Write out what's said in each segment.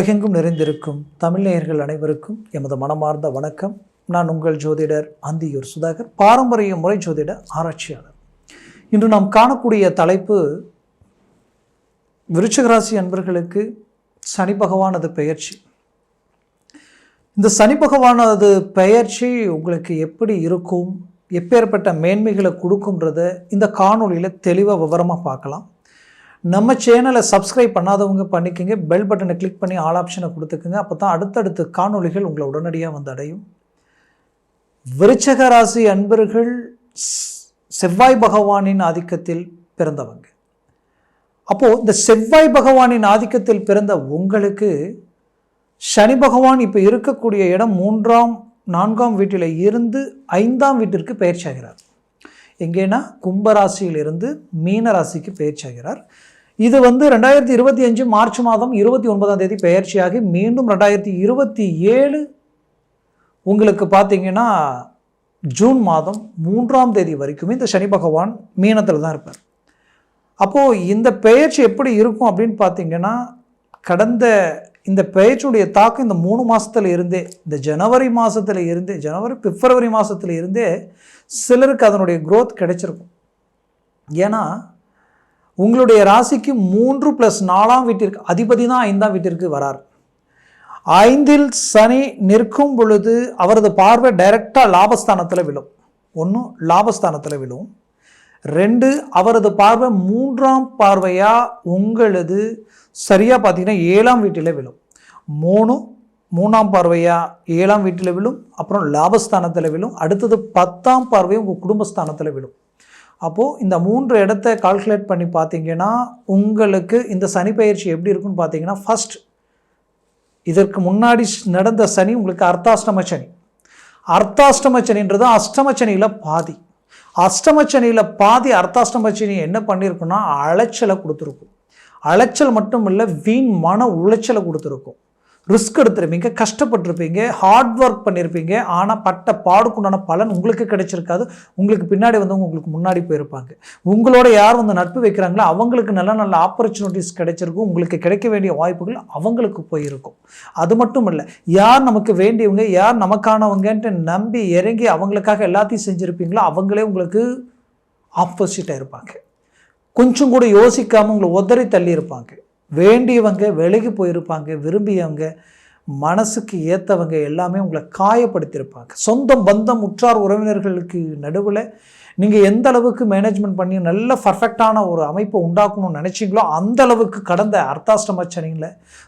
உலகெங்கும் நிறைந்திருக்கும் தமிழ்நேயர்கள் அனைவருக்கும் எமது மனமார்ந்த வணக்கம். நான் உங்கள் ஜோதிடர் அந்தியூர் சுதாகர் பாரம்பரிய முறை ஜோதிட ஆராய்ச்சியாளர். இன்று நாம் காணக்கூடிய தலைப்பு விருச்சகராசி அன்பர்களுக்கு சனி பகவானது பெயர்ச்சி. இந்த சனி பகவானது பெயர்ச்சி உங்களுக்கு எப்படி இருக்கும் எப்பேற்பட்ட மேன்மைகளை கொடுக்கும்ன்றத இந்த காணொளியில் தெளிவாக விவரமாக பார்க்கலாம். நம்ம சேனலை சப்ஸ்கிரைப் பண்ணாதவங்க பண்ணிக்கோங்க. பெல் பட்டனை கிளிக் பண்ணி ஆல் ஆப்ஷனை கொடுத்துக்குங்க. அப்போ தான் அடுத்தடுத்த காணொளிகள் உங்களை உடனடியாக வந்து அடையும். விருச்சக ராசி அன்பர்கள் செவ்வாய் பகவானின் ஆதிக்கத்தில் பிறந்தவங்க. அப்போது இந்த செவ்வாய் பகவானின் ஆதிக்கத்தில் பிறந்த உங்களுக்கு சனி பகவான் இப்போ இருக்கக்கூடிய இடம் மூன்றாம் நான்காம் வீட்டில் இருந்து ஐந்தாம் வீட்டிற்கு பயிற்சியாகிறார் எங்கேனா கும்பராசியிலிருந்து மீன ராசிக்கு பயிற்சியாகிறார் இது வந்து ரெண்டாயிரத்தி இருபத்தி அஞ்சு மார்ச் மாதம் இருபத்தி ஒன்பதாம் தேதி பயிற்சியாகி மீண்டும் ரெண்டாயிரத்தி இருபத்தி ஏழு உங்களுக்கு பார்த்தீங்கன்னா ஜூன் மாதம் மூன்றாம் தேதி வரைக்குமே இந்த சனி பகவான் மீனத்தில் தான் இருப்பார். அப்போது இந்த பெயர்ச்சி எப்படி இருக்கும் அப்படின்னு பார்த்தீங்கன்னா கடந்த இந்த பெயர்ச்சியுடைய தாக்கம் இந்த மூணு மாதத்தில் இருந்தே இந்த ஜனவரி மாதத்தில் இருந்தே ஜனவரி பிப்ரவரி மாதத்தில் இருந்தே சிலருக்கு அதனுடைய க்ரோத் கிடைச்சிருக்கும். ஏன்னா உங்களுடைய ராசிக்கு மூன்று ப்ளஸ் நாலாம் வீட்டிற்கு அதிபதி தான் ஐந்தாம் வீட்டிற்கு வரார். ஐந்தில் சனி நிற்கும் பொழுது அவரது பார்வை டைரக்டாக லாபஸ்தானத்தில் விழும். ஒன்று லாபஸ்தானத்தில் விழும். ரெண்டு அவரது பார்வை மூன்றாம் பார்வையாக உங்களது சரியாக பார்த்தீங்கன்னா ஏழாம் வீட்டில் விழும். மூணு மூணாம் பார்வையாக ஏழாம் வீட்டில் விழும். அப்புறம் லாபஸ்தானத்தில் விழும். அடுத்தது பத்தாம் பார்வை உங்கள் குடும்பஸ்தானத்தில் விழும். அப்போது இந்த மூன்று இடத்த கால்குலேட் பண்ணி பார்த்தீங்கன்னா உங்களுக்கு இந்த சனி பயிற்சி எப்படி இருக்குன்னு பார்த்தீங்கன்னா ஃபர்ஸ்ட் இதற்கு முன்னாடி நடந்த சனி உங்களுக்கு அர்த்தாஷ்டம சனி. அர்த்தாஷ்டம சனின்றது அஷ்டம சனியில் பாதி. அஷ்டம சனியில் பாதி அர்த்தாஷ்டம சனி என்ன பண்ணியிருக்குன்னா அலைச்சலை கொடுத்துருக்கும். அலைச்சல் மட்டும் இல்லை வீண் மன உளைச்சலை கொடுத்துருக்கும். ரிஸ்க் எடுத்திருப்பீங்க கஷ்டப்பட்டிருப்பீங்க ஹார்ட் ஒர்க் பண்ணியிருப்பீங்க ஆனால் பட்ட பாடுக்குண்டான பலன் உங்களுக்கு கிடைச்சிருக்காது. உங்களுக்கு பின்னாடி வந்தவங்க உங்களுக்கு முன்னாடி போயிருப்பாங்க. உங்களோட யார் வந்து நட்பு வைக்கிறாங்களோ அவங்களுக்கு நல்ல நல்ல ஆப்பர்ச்சுனிட்டிஸ் கிடைச்சிருக்கும். உங்களுக்கு கிடைக்க வேண்டிய வாய்ப்புகள் அவங்களுக்கு போயிருக்கும். அது மட்டும் இல்லை யார் நமக்கு வேண்டியவங்க யார் நமக்கானவங்கன்ட்டு நம்பி இறங்கி அவங்களுக்காக எல்லாத்தையும் செஞ்சுருப்பீங்களோ அவங்களே உங்களுக்கு ஆப்போசிட்டாக இருப்பாங்க. கொஞ்சம் கூட யோசிக்காமல் உங்களை உதறி தள்ளி இருப்பாங்க. வேண்டியவங்க விலகி போயிருப்பாங்க விரும்பியவங்க மனசுக்கு ஏற்றவங்க எல்லாமே உங்களை காயப்படுத்தியிருப்பாங்க. சொந்தம் பந்தம் உற்றார் உறவினர்களுக்கு நடுவில் நீங்கள் எந்த அளவுக்கு மேனேஜ்மெண்ட் பண்ணி நல்ல பர்ஃபெக்டான ஒரு அமைப்பை உண்டாக்கணும்னு நினச்சிங்களோ அந்த அளவுக்கு கடந்த அர்த்தாஷ்டம சனியில்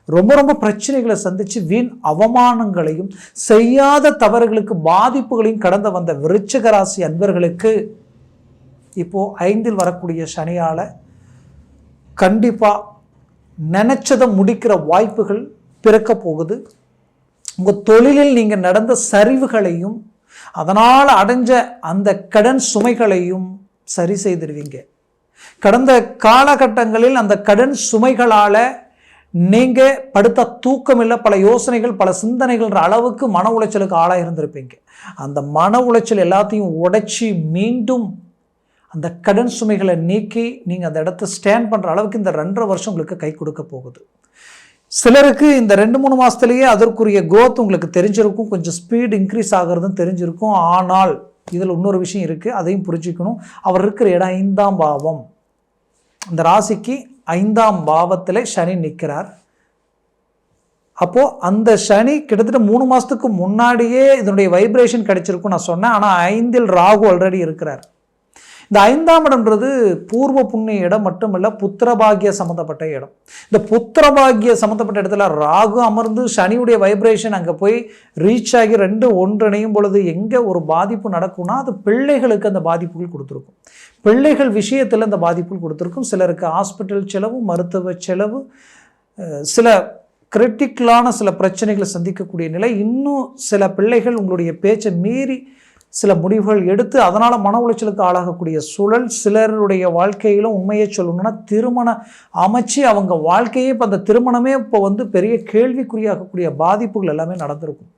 ரொம்ப ரொம்ப பிரச்சனைகளை சந்தித்து வீண் அவமானங்களையும் செய்யாத தவறுகளுக்கு பாதிப்புகளையும் கடந்த வந்த விருச்சிக ராசி அன்பர்களுக்கு இப்போது ஐந்தில் வரக்கூடிய சனியால் கண்டிப்பாக நினச்சதை முடிக்கிற வாய்ப்புகள் பிறக்க போகுது. உங்கள் தொழிலில் நீங்கள் நடந்த சரிவுகளையும் அதனால் அடைஞ்ச அந்த கடன் சுமைகளையும் சரி செய்திருவீங்க கடந்த காலகட்டங்களில் அந்த கடன் சுமைகளால் நீங்கள் படுத்த தூக்கமில்லை பல யோசனைகள் பல சிந்தனைகள்ன்ற அளவுக்கு மன உளைச்சலுக்கு ஆளாக இருந்திருப்பீங்க அந்த மன உளைச்சல் எல்லாத்தையும் உடைச்சி மீண்டும் அந்த கடன் சுமைகளை நீக்கி நீங்கள் அந்த இடத்த ஸ்டாண்ட் பண்ணுற அளவுக்கு இந்த ரெண்டரை வருஷம் உங்களுக்கு கை கொடுக்க போகுது. சிலருக்கு இந்த ரெண்டு மூணு மாதத்துலேயே அதற்குரிய குரோத் உங்களுக்கு தெரிஞ்சிருக்கும் கொஞ்சம் ஸ்பீடு இன்க்ரீஸ் ஆகிறதும் தெரிஞ்சிருக்கும். ஆனால் இதில் இன்னொரு விஷயம் இருக்குது அதையும் புரிஞ்சுக்கணும். அவர் இருக்கிற இடம் ஐந்தாம் பாவம். இந்த ராசிக்கு ஐந்தாம் பாவத்தில் சனி நிற்கிறார். அப்போது அந்த சனி கிட்டத்தட்ட மூணு மாதத்துக்கு முன்னாடியே இதனுடைய வைப்ரேஷன் கிடைச்சிருக்கும் நான் சொன்னேன். ஆனால் ஐந்தில் ராகு ஆல்ரெடி இருக்கிறார். இந்த ஐந்தாம் இடம்ன்றது பூர்வ புண்ணிய இடம் மட்டுமல்ல புத்திரபாகிய சம்மந்தப்பட்ட இடம். இந்த புத்திரபாகிய சம்மந்தப்பட்ட இடத்துல ராகு அமர்ந்து சனியுடைய வைப்ரேஷன் அங்கே போய் ரீச் ஆகி ரெண்டு ஒன்றிணையும் பொழுது எங்கே ஒரு பாதிப்பு நடக்கும்னா அது பிள்ளைகளுக்கு அந்த பாதிப்புகள் கொடுத்துருக்கும். பிள்ளைகள் விஷயத்தில் அந்த பாதிப்புகள் கொடுத்துருக்கும். சிலருக்கு ஹாஸ்பிட்டல் செலவு மருத்துவ செலவு சில கிரிட்டிக்கலான சில பிரச்சனைகளை சந்திக்கக்கூடிய நிலை. இன்னும் சில பிள்ளைகள் உங்களுடைய பேச்சை மீறி சில முடிவுகள் எடுத்து அதனால் மன உளைச்சலுக்கு ஆளாகக்கூடிய சூழல் சிலருடைய வாழ்க்கையிலும் உண்மையை சொல்லணும்னா திருமணம் அமைச்சு அவங்க வாழ்க்கையே இப்போ அந்த திருமணமே இப்போ வந்து பெரிய கேள்விக்குறியாகக்கூடிய பாதிப்புகள் எல்லாமே நடந்திருக்கும்.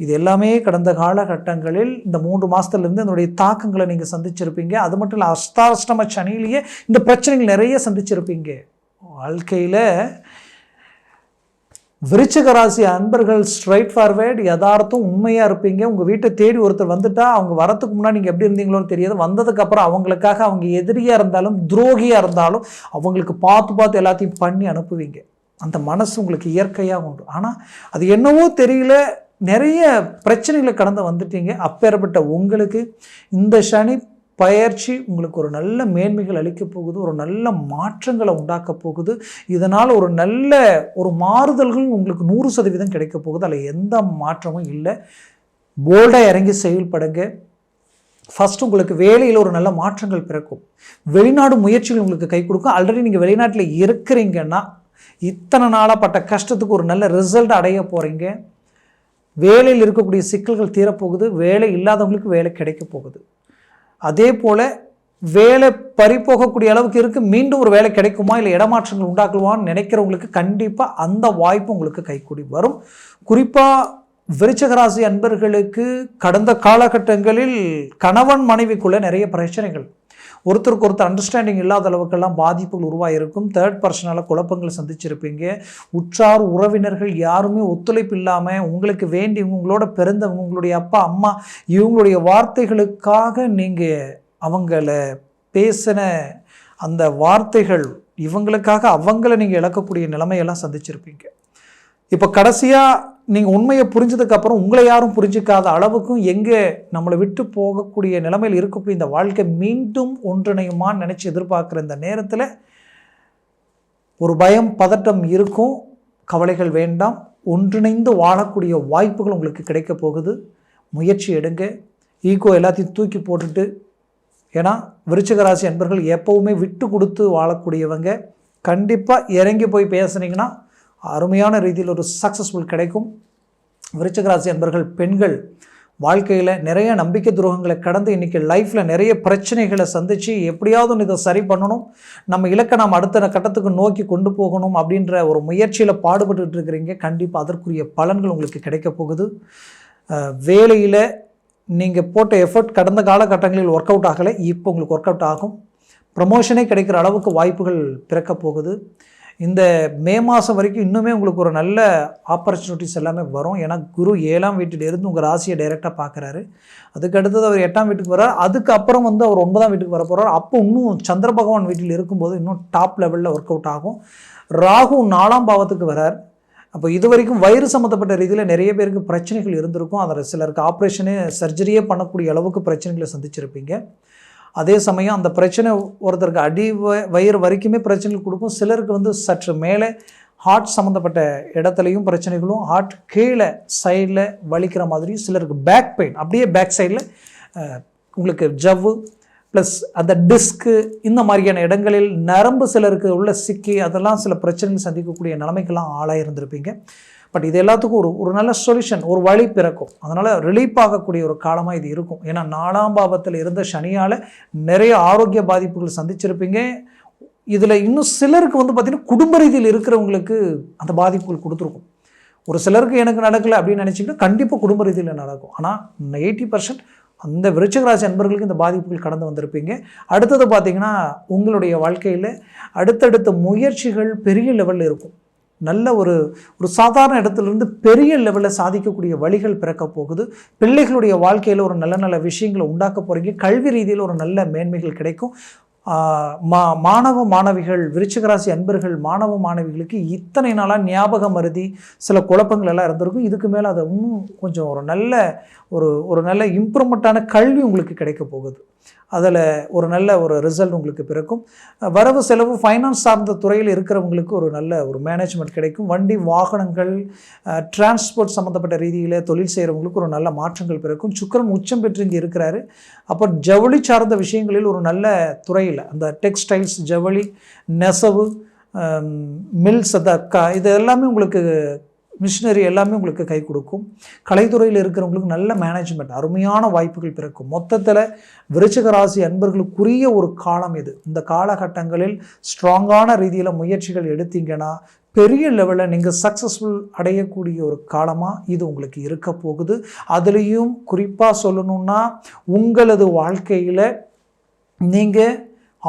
இது எல்லாமே கடந்த காலகட்டங்களில் இந்த மூன்று மாதத்துலேருந்து அதனுடைய தாக்கங்களை நீங்கள் சந்திச்சிருப்பீங்க. அது மட்டும் இல்லை அஸ்தாஷ்டம சனியிலேயே இந்த பிரச்சனைகள் நிறைய சந்திச்சிருப்பீங்க. வாழ்க்கையில் விருச்சிக ராசி அன்பர்கள் ஸ்ட்ரைட் ஃபார்வேர்டு யதார்த்தம் உண்மையாக இருப்பீங்க. உங்கள் வீட்டை தேடி ஒருத்தர் வந்துட்டா அவங்க வரத்துக்கு முன்னாடி நீங்கள் எப்படி இருந்தீங்களோன்னு தெரியாது. வந்ததுக்கப்புறம் அவங்களுக்காக அவங்க எதிரியாக இருந்தாலும் துரோகியாக இருந்தாலும் அவங்களுக்கு பார்த்து பார்த்து எல்லாத்தையும் பண்ணி அனுப்புவீங்க. அந்த மனசு உங்களுக்கு இயற்கையாக உண்டு. ஆனால் அது என்னவோ தெரியல. நிறைய பிரச்சனைகளை கடந்து வந்துட்டீங்க. அப்பேற்பட்ட உங்களுக்கு இந்த சனி பயிற்சி உங்களுக்கு ஒரு நல்ல மேன்மைகள் அளிக்க போகுது ஒரு நல்ல மாற்றங்களை உண்டாக்க போகுது. இதனால் ஒரு நல்ல ஒரு மாறுதல்கள் உங்களுக்கு நூறு சதவீதம் கிடைக்க போகுது. அதில் எந்த மாற்றமும் இல்லை. போல்டாக இறங்கி செயல்படுங்க. ஃபஸ்ட் உங்களுக்கு வேலையில் ஒரு நல்ல மாற்றங்கள் பிறக்கும். வெளிநாடு முயற்சிகள் உங்களுக்கு கை கொடுக்கும். ஆல்ரெடி நீங்கள் வெளிநாட்டில் இருக்கிறீங்கன்னா இத்தனை நாளாக பட்ட கஷ்டத்துக்கு ஒரு நல்ல ரிசல்ட் அடைய போகிறீங்க வேலையில் இருக்கக்கூடிய சிக்கல்கள் தீரப்போகுது. வேலை இல்லாதவங்களுக்கு வேலை கிடைக்க போகுது. அதே போல் வேலை பறிப்போகக்கூடிய அளவுக்கு இருக்குது மீண்டும் ஒரு வேலை கிடைக்குமா இல்லை இடமாற்றங்கள் உண்டாக்குவான்னு நினைக்கிறவங்களுக்கு கண்டிப்பாக அந்த வாய்ப்பு உங்களுக்கு கைக்கூடி வரும். குறிப்பாக விருச்சகராசி அன்பர்களுக்கு கடந்த காலகட்டங்களில் கணவன் மனைவிக்குள்ளே நிறைய பிரச்சனைகள் ஒருத்தருக்கு ஒருத்தர் அண்டர்ஸ்டாண்டிங் இல்லாத அளவுக்கெல்லாம் பாதிப்புகள் உருவாகிருக்கும் தேர்ட் பர்சனால் குழப்பங்களை சந்திச்சிருப்பீங்க. உற்றார் உறவினர்கள் யாருமே ஒத்துழைப்பு இல்லாமல் உங்களுக்கு வேண்டி உங்களோட பிறந்தவங்க உங்களுடைய அப்பா அம்மா இவங்களுடைய வார்த்தைகளுக்காக நீங்கள் அவங்கள பேசின அந்த வார்த்தைகள் இவங்களுக்காக அவங்கள நீங்கள் இழக்கக்கூடிய நிலைமையெல்லாம் சந்திச்சிருப்பீங்க. இப்போ கடைசியாக நீங்கள் உண்மையை புரிஞ்சதுக்கப்புறம் உங்களை யாரும் புரிஞ்சிக்காத அளவுக்கும் எங்கே நம்மளை விட்டு போகக்கூடிய நிலைமையில் இருக்கக்கூடிய இந்த வாழ்க்கை மீண்டும் ஒன்றிணையுமான்னு நினச்சி எதிர்பார்க்குற இந்த நேரத்தில் ஒரு பயம் பதட்டம் இருக்கும். கவலைகள் வேண்டாம். ஒன்றிணைந்து வாழக்கூடிய வாய்ப்புகள் உங்களுக்கு கிடைக்க போகுது. முயற்சி எடுங்க. ஈகோ எல்லாத்தையும் தூக்கி போட்டுட்டு ஏன்னா விருச்சிகராசி அன்பர்கள் எப்போவுமே விட்டு கொடுத்து வாழக்கூடியவங்க. கண்டிப்பாக இறங்கி போய் பேசுனீங்கன்னா அருமையான ரீதியில் ஒரு சக்ஸஸ்ஃபுல் கிடைக்கும். விருச்சகராசி அன்பர்கள் பெண்கள் வாழ்க்கையில் நிறைய நம்பிக்கை துரோகங்களை கடந்து இன்றைக்கி லைஃப்பில் நிறைய பிரச்சனைகளை சந்தித்து எப்படியாவது ஒன்று இதை சரி பண்ணணும். நம்ம இலக்கை நாம் அடுத்த கட்டத்துக்கு நோக்கி கொண்டு போகணும் அப்படின்ற ஒரு முயற்சியில் பாடுபட்டுட்டு இருக்கிறீங்க. கண்டிப்பாக அதற்குரிய பலன்கள் உங்களுக்கு கிடைக்க போகுது. வேலையில் நீங்கள் போட்ட எஃபர்ட் கடந்த காலகட்டங்களில் ஒர்க் அவுட் ஆகலை. இப்போ உங்களுக்கு ஒர்க் அவுட் ஆகும். ப்ரமோஷனே கிடைக்கிற அளவுக்கு வாய்ப்புகள் பிறக்க போகுது. இந்த மே மாதம் வரைக்கும் இன்னுமே உங்களுக்கு ஒரு நல்ல ஆப்பர்ச்சுனிட்டிஸ் எல்லாமே வரும். ஏன்னா குரு ஏழாம் வீட்டில் இருந்து உங்கள் ராசியை டைரெக்டாக பார்க்குறாரு அதுக்கு அடுத்தது அவர் எட்டாம் வீட்டுக்கு வர்றார். அதுக்கப்புறம் வந்து அவர் ஒன்பதாம் வீட்டுக்கு வர போகிறார் அப்போ இன்னும் சந்திர பகவான் வீட்டில் இருக்கும்போது இன்னும் டாப் லெவலில் ஒர்க் அவுட் ஆகும். ராகு நாலாம் பாவத்துக்கு வரார் அப்போ இது வரைக்கும் வயிறு சம்மந்தப்பட்ட ரீதியில் நிறைய பேருக்கு பிரச்சனைகள் இருந்திருக்கும். அதில் சிலருக்கு ஆப்ரேஷனே சர்ஜரியே பண்ணக்கூடிய அளவுக்கு பிரச்சனைகளை சந்திச்சிருப்பீங்க. அதே சமயம் அந்த பிரச்சனை ஒருத்தருக்கு அடி வ- வயிறு வரைக்குமே பிரச்சனைகள் கொடுக்கும். சிலருக்கு வந்து சற்று மேலே ஹார்ட் சம்மந்தப்பட்ட இடத்துலையும் பிரச்சனைகளும் ஹார்ட் கீழே சைடில் வலிக்கிற மாதிரி சிலருக்கு பேக் பெயின் அப்படியே பேக் சைடில் உங்களுக்கு ஜவ்வு ப்ளஸ் அந்த டிஸ்க்கு இந்த மாதிரியான இடங்களில் நரம்பு சிலருக்கு உள்ள சிக்கி அதெல்லாம் சில பிரச்சனைகள் சந்திக்கக்கூடிய நிலைமைக்கெல்லாம் ஆளாக இருந்திருப்பீங்க பட் இது எல்லாத்துக்கும் ஒரு ஒரு நல்ல சொல்யூஷன் ஒரு வழி பிறக்கும். அதனால் ரிலீஃப் ஆகக்கூடிய ஒரு காலமாக இது இருக்கும். ஏன்னா நாலாம் பாவத்தில் இருந்த சனியால் நிறைய ஆரோக்கிய பாதிப்புகள் சந்திச்சிருப்பீங்க. இதில் இன்னும் சிலருக்கு வந்து பார்த்திங்கன்னா குடும்ப ரீதியில் இருக்கிறவங்களுக்கு அந்த பாதிப்புகள் கொடுத்துருக்கும். ஒரு சிலருக்கு எனக்கு நடக்கலை அப்படின்னு நினச்சிங்கன்னா கண்டிப்பாக குடும்ப ரீதியில் நடக்கும். ஆனால் எயிட்டி பர்சன்ட் அந்த விருச்சகராசி நண்பர்களுக்கு அன்பர்களுக்கு இந்த பாதிப்புகள் கடந்து வந்திருப்பீங்க. அடுத்தது பார்த்தீங்கன்னா உங்களுடைய வாழ்க்கையில் அடுத்தடுத்த முயற்சிகள் பெரிய லெவலில் இருக்கும். நல்ல ஒரு ஒரு சாதாரண இடத்துலேருந்து பெரிய லெவலில் சாதிக்கக்கூடிய வழிகள் பிறக்க போகுது. பிள்ளைகளுடைய வாழ்க்கையில் ஒரு நல்ல நல்ல விஷயங்களை உண்டாக்க போகிறீங்க கல்வி ரீதியில் ஒரு நல்ல மேன்மைகள் கிடைக்கும். மா மாணவ மாணவிகள் விருச்சிகராசி அன்பர்கள் மாணவ மாணவிகளுக்கு இத்தனை நாளாக ஞாபகம் மருதி சில குழப்பங்கள் எல்லாம் இருந்திருக்கும். இதுக்கு மேலே அதை இன்னும் கொஞ்சம் ஒரு நல்ல ஒரு ஒரு நல்ல இம்ப்ரூவ்மெண்ட்டான கல்வி உங்களுக்கு கிடைக்க போகுது. அதில் ஒரு நல்ல ஒரு ரிசல்ட் உங்களுக்கு பிறக்கும். வரவு செலவு ஃபைனான்ஸ் சார்ந்த துறையில் இருக்கிறவங்களுக்கு ஒரு நல்ல ஒரு மேனேஜ்மெண்ட் கிடைக்கும். வண்டி வாகனங்கள் டிரான்ஸ்போர்ட் சம்மந்தப்பட்ட ரீதியில் தொழில் செய்கிறவங்களுக்கு ஒரு நல்ல மாற்றங்கள் பிறக்கும். சுக்கிரன் உச்சம் பெற்று இங்கே இருக்கிறாரு. அப்போ ஜவுளி சார்ந்த விஷயங்களில் ஒரு நல்ல துறையில் அந்த டெக்ஸ்டைல்ஸ் ஜவுளி நெசவு மில்ஸ் அந்த அக்கா இது எல்லாமே உங்களுக்கு மிஷினரி எல்லாமே உங்களுக்கு கை கொடுக்கும். கலைத்துறையில் இருக்கிறவங்களுக்கு நல்ல மேனேஜ்மெண்ட் அருமையான வாய்ப்புகள் பிறக்கும். மொத்தத்தில் விருச்சிக ராசி அன்பர்களுக்குரிய ஒரு காலம் இது. இந்த காலகட்டங்களில் ஸ்ட்ராங்கான ரீதியில் முயற்சிகள் எடுத்தீங்கன்னா பெரிய லெவலில் நீங்கள் சக்ஸஸ்ஃபுல் அடையக்கூடிய ஒரு காலமாக இது உங்களுக்கு இருக்க போகுது. அதுலேயும் குறிப்பாக சொல்லணுன்னா உங்களது வாழ்க்கையில் நீங்கள்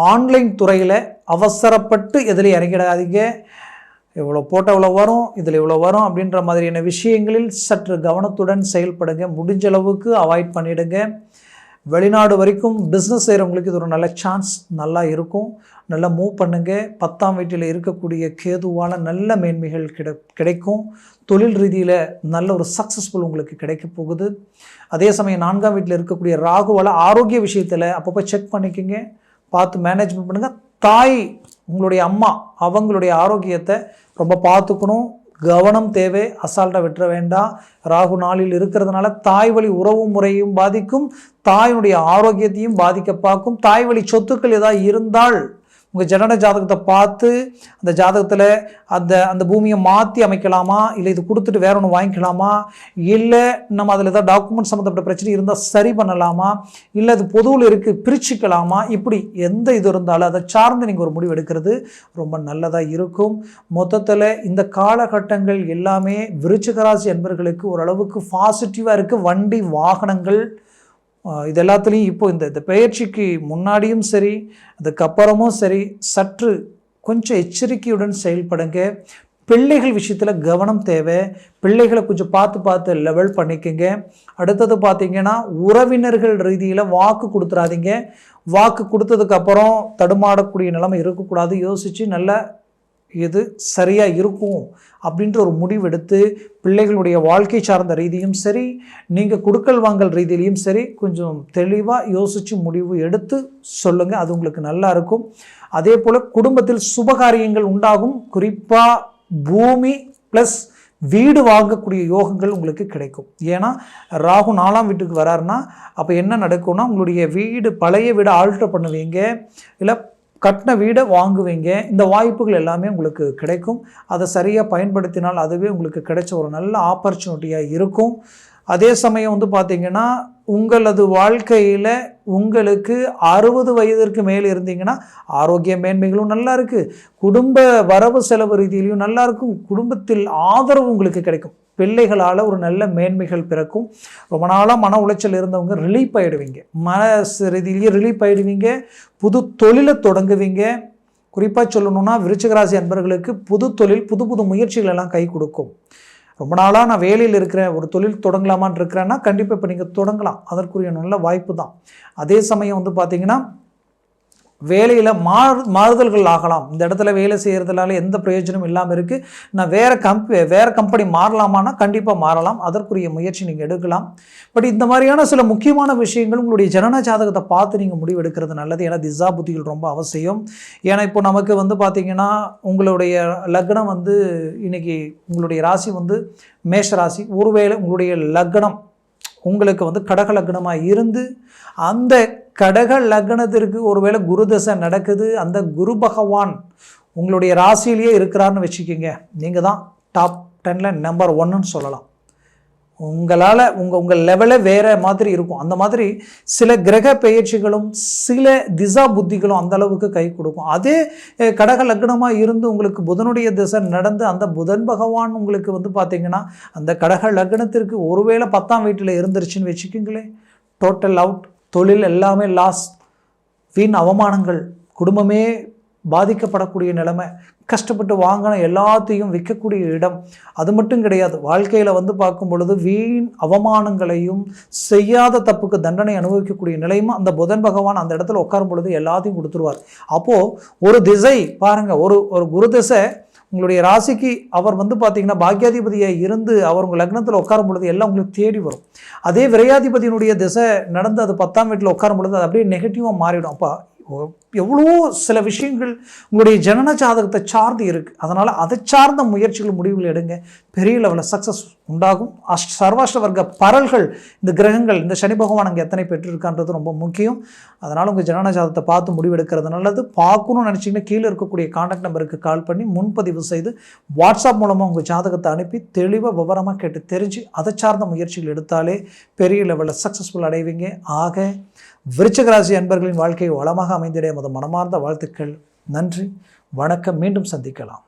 ஆன்லைன் துறையில் அவசரப்பட்டு எதில் இறங்கிடாதீங்க. இவ்வளோ போட்டால் இவ்வளோ வரும் இதில் இவ்வளோ வரும் அப்படின்ற மாதிரியான விஷயங்களில் சற்று கவனத்துடன் செயல்படுங்க. முடிஞ்ச அளவுக்கு அவாய்ட் பண்ணிடுங்க. வெளிநாடு வரைக்கும் பிஸ்னஸ் செய்கிறவங்களுக்கு இது ஒரு நல்ல சான்ஸ் நல்லா இருக்கும். நல்லா மூவ் பண்ணுங்கள் பத்தாம் வீட்டில் இருக்கக்கூடிய கேதுவால் நல்ல மேன்மைகள் கிடை கிடைக்கும். தொழில் ரீதியில் நல்ல ஒரு சக்ஸஸ்ஃபுல் உங்களுக்கு கிடைக்க போகுது. அதே சமயம் நான்காம் வீட்டில் இருக்கக்கூடிய ராகுவால் ஆரோக்கிய விஷயத்தில் அப்பப்போ செக் பண்ணிக்கோங்க. பார்த்து மேனேஜ்மெண்ட் பண்ணுங்கள் தாய் உங்களுடைய அம்மா அவங்களுடைய ஆரோக்கியத்தை ரொம்ப பார்த்துக்கணும். கவனம் தேவை அசால்ட்டாக விட்டுற வேண்டாம். ராகு நாளில் இருக்கிறதுனால தாய் வழி உறவு முறையும் பாதிக்கும். தாயினுடைய ஆரோக்கியத்தையும் பாதிக்க பார்க்கும். தாய் வழி சொத்துக்கள் ஏதாவது இருந்தால் உங்கள் ஜனன ஜாதகத்தை பார்த்து அந்த ஜாதகத்தில் அந்த அந்த பூமியை மாற்றி அமைக்கலாமா? இல்லை இது கொடுத்துட்டு வேற ஒன்று வாங்கிக்கலாமா? இல்லை நம்ம அதில் ஏதாவது டாக்குமெண்ட் சம்மந்தப்பட்ட பிரச்சனை இருந்தால் சரி பண்ணலாமா? இல்லை அது பொதுவில் இருக்குது பிரிச்சுக்கலாமா? இப்படி எந்த இது இருந்தாலும் அதை சார்ந்து நீங்கள் ஒரு முடிவு எடுக்கிறது ரொம்ப நல்லதாக இருக்கும். மொத்தத்தில் இந்த காலகட்டங்கள் எல்லாமே விருச்சிகராசி என்பர்களுக்கு ஓரளவுக்கு பாசிட்டிவாக இருக்குது வண்டி வாகனங்கள் இது எல்லாத்துலேயும் இப்போ இந்த இந்த பயிற்சிக்கு முன்னாடியும் சரி அதுக்கப்புறமும் சரி சற்று கொஞ்சம் எச்சரிக்கையுடன் செயல்படுங்க. பிள்ளைகள் விஷயத்தில் கவனம் தேவை. பிள்ளைகளை கொஞ்சம் பார்த்து பார்த்து லெவல் பண்ணிக்கோங்க. அடுத்தது பார்த்திங்கன்னா உறவினர்கள் ரீதியில் வாக்கு கொடுத்துடாதீங்க வாக்கு கொடுத்ததுக்கப்புறம் தடுமாடக்கூடிய நிலைமை இருக்கக்கூடாது. யோசித்து நல்ல இது சரியாக இருக்கும் அப்படின்ற ஒரு முடிவெடுத்து பிள்ளைகளுடைய வாழ்க்கை சார்ந்த ரீதியும் சரி நீங்கள் கொடுக்கல் வாங்கல் ரீதியிலையும் சரி கொஞ்சம் தெளிவாக யோசித்து முடிவு எடுத்து சொல்லுங்கள் அது உங்களுக்கு நல்லா இருக்கும். அதே போல் குடும்பத்தில் சுபகாரியங்கள் உண்டாகும் குறிப்பாக பூமி ப்ளஸ் வீடு வாங்கக்கூடிய யோகங்கள் உங்களுக்கு கிடைக்கும். ஏன்னா ராகு நாலாம் வீட்டுக்கு வராருன்னா அப்போ என்ன நடக்கும்னா உங்களுடைய வீடு பழைய வீடு ஆல்ட்ரு பண்ணுவீங்க இல்லை கட்டின வீடை வாங்குவீங்க. இந்த வாய்ப்புகள் எல்லாமே உங்களுக்கு கிடைக்கும். அதை சரியாக பயன்படுத்தினால் அதுவே உங்களுக்கு கிடைச்ச ஒரு நல்ல ஆப்பர்ச்சுனிட்டியாக இருக்கும். அதே சமயம் வந்து பார்த்திங்கன்னா உங்களது வாழ்க்கையில் உங்களுக்கு அறுபது வயதிற்கு மேல் இருந்தீங்கன்னா ஆரோக்கிய மேன்மைகளும் நல்லா இருக்குது குடும்ப வரவு செலவு ரீதியிலையும் நல்லா இருக்கும். குடும்பத்தில் ஆதரவு உங்களுக்கு கிடைக்கும். பிள்ளைகளால் ஒரு நல்ல மேன்மைகள் பிறக்கும். ரொம்ப நாளாக மன உளைச்சல் இருந்தவங்க ரிலீஃப் ஆகிடுவீங்க மன ரீதியிலேயே ரிலீஃப் ஆகிடுவீங்க புது தொழிலை தொடங்குவீங்க. குறிப்பாக சொல்லணுன்னா விருச்சிகராசி அன்பர்களுக்கு புது தொழில் புது புது முயற்சிகள் எல்லாம் கை கொடுக்கும். ரொம்ப நாளாக நான் வேலையில் இருக்கிறேன். ஒரு தொழில் தொடங்கலாமான் இருக்கிறேன்னா கண்டிப்பாக இப்போ நீங்கள் தொடங்கலாம். அதற்குரிய நல்ல வாய்ப்பு தான். அதே சமயம் வந்து பார்த்திங்கன்னா வேலையில் மாறு மாறுதல்கள் ஆகலாம். இந்த இடத்துல வேலை செய்கிறதுனால எந்த பிரயோஜனமும் இல்லாமல் இருக்குது நான் வேறு கம்பெ வேறு கம்பெனி மாறலாமான்னா கண்டிப்பாக மாறலாம். அதற்குரிய முயற்சி நீங்கள் எடுக்கலாம். பட் இந்த மாதிரியான சில முக்கியமான விஷயங்கள் உங்களுடைய ஜனன ஜாதகத்தை பார்த்து நீங்கள் முடிவு எடுக்கிறது நல்லது. ஏன்னா திசா புத்திகள் ரொம்ப அவசியம். ஏன்னா இப்போ நமக்கு வந்து பார்த்திங்கன்னா உங்களுடைய லக்னம் வந்து இன்றைக்கி உங்களுடைய ராசி வந்து மேஷ ராசி. ஒருவேளை உங்களுடைய லக்னம் உங்களுக்கு வந்து கடக லக்னமாக இருந்து அந்த கடக லக்னத்திற்கு ஒருவேளை குரு தசை நடக்குது அந்த குரு பகவான் உங்களுடைய ராசியிலேயே இருக்கிறான்னு வச்சுக்கோங்க. நீங்கள் தான் டாப் டெனில் நம்பர் ஒன்னுன்னு சொல்லலாம். உங்களால் உங்கள் உங்கள் லெவலே வேறு மாதிரி இருக்கும். அந்த மாதிரி சில கிரக பயிற்சிகளும் சில திசா புத்திகளும் அந்த அளவுக்கு கை கொடுக்கும். அதே கடக லக்னமாக இருந்து உங்களுக்கு புதனுடைய திசை நடந்து அந்த புதன் பகவான் உங்களுக்கு வந்து பார்த்திங்கன்னா அந்த கடக லக்னத்திற்கு ஒருவேளை பத்தாம் வீட்டில் இருந்துருச்சுன்னு வச்சுக்கோங்களேன். டோட்டல் அவுட் தொழில் எல்லாமே லாஸ் வீண் அவமானங்கள் குடும்பமே பாதிக்கப்படக்கூடிய நிலைமை. கஷ்டப்பட்டு வாங்கின எல்லாத்தையும் விற்கக்கூடிய இடம். அது மட்டும் கிடையாது. வாழ்க்கையில் வந்து பார்க்கும் பொழுது வீண் அவமானங்களையும் செய்யாத தப்புக்கு தண்டனை அனுபவிக்கக்கூடிய நிலையும் அந்த புதன் பகவான் அந்த இடத்துல உட்காரும் பொழுது எல்லாத்தையும் கொடுத்துருவார். அப்போது ஒரு திசை பாருங்கள் ஒரு ஒரு குரு திசை உங்களுடைய ராசிக்கு அவர் வந்து பார்த்தீங்கன்னா பாக்கியாதிபதியாக இருந்து அவர் உங்கள் லக்னத்தில் உட்காரும் பொழுது எல்லாம் உங்களுக்கு தேடி வரும். அதே விரையாதிபதியினுடைய திசை நடந்து அது பத்தாம் வீட்டில் உட்காரும் பொழுது அது அப்படியே நெகட்டிவாக மாறிடும். அப்போ எவ்வளோ சில விஷயங்கள் உங்களுடைய ஜனன ஜாதகத்தை சார்ந்து இருக்குது அதனால் அதை சார்ந்த முயற்சிகள் முடிவுகள் எடுங்க. பெரிய லெவலில் சக்ஸஸ் உண்டாகும். அஷ் சர்வாஷ்ட வர்க்க பரல்கள் இந்த கிரகங்கள் இந்த சனி பகவான் அங்கே எத்தனை பெற்றிருக்கான்றது ரொம்ப முக்கியம். அதனால் உங்கள் ஜனன ஜாதகத்தை பார்த்து முடிவெடுக்கிறது நல்லது. பார்க்கணும்னு நினச்சிங்கன்னா கீழே இருக்கக்கூடிய காண்டாக்ட் நம்பருக்கு கால் பண்ணி முன்பதிவு செய்து வாட்ஸ்அப் மூலமாக உங்கள் ஜாதகத்தை அனுப்பி தெளிவாக விவரமாக கேட்டு தெரிஞ்சு அதை சார்ந்த முயற்சிகள் எடுத்தாலே பெரிய லெவலில் சக்ஸஸ்ஃபுல் அடைவீங்க. ஆக விருச்சகராசி அன்பர்களின் வாழ்க்கை வளமாக அமைந்திட மத மனமார்ந்த வாழ்த்துக்கள். நன்றி. வணக்கம். மீண்டும் சந்திக்கலாம்.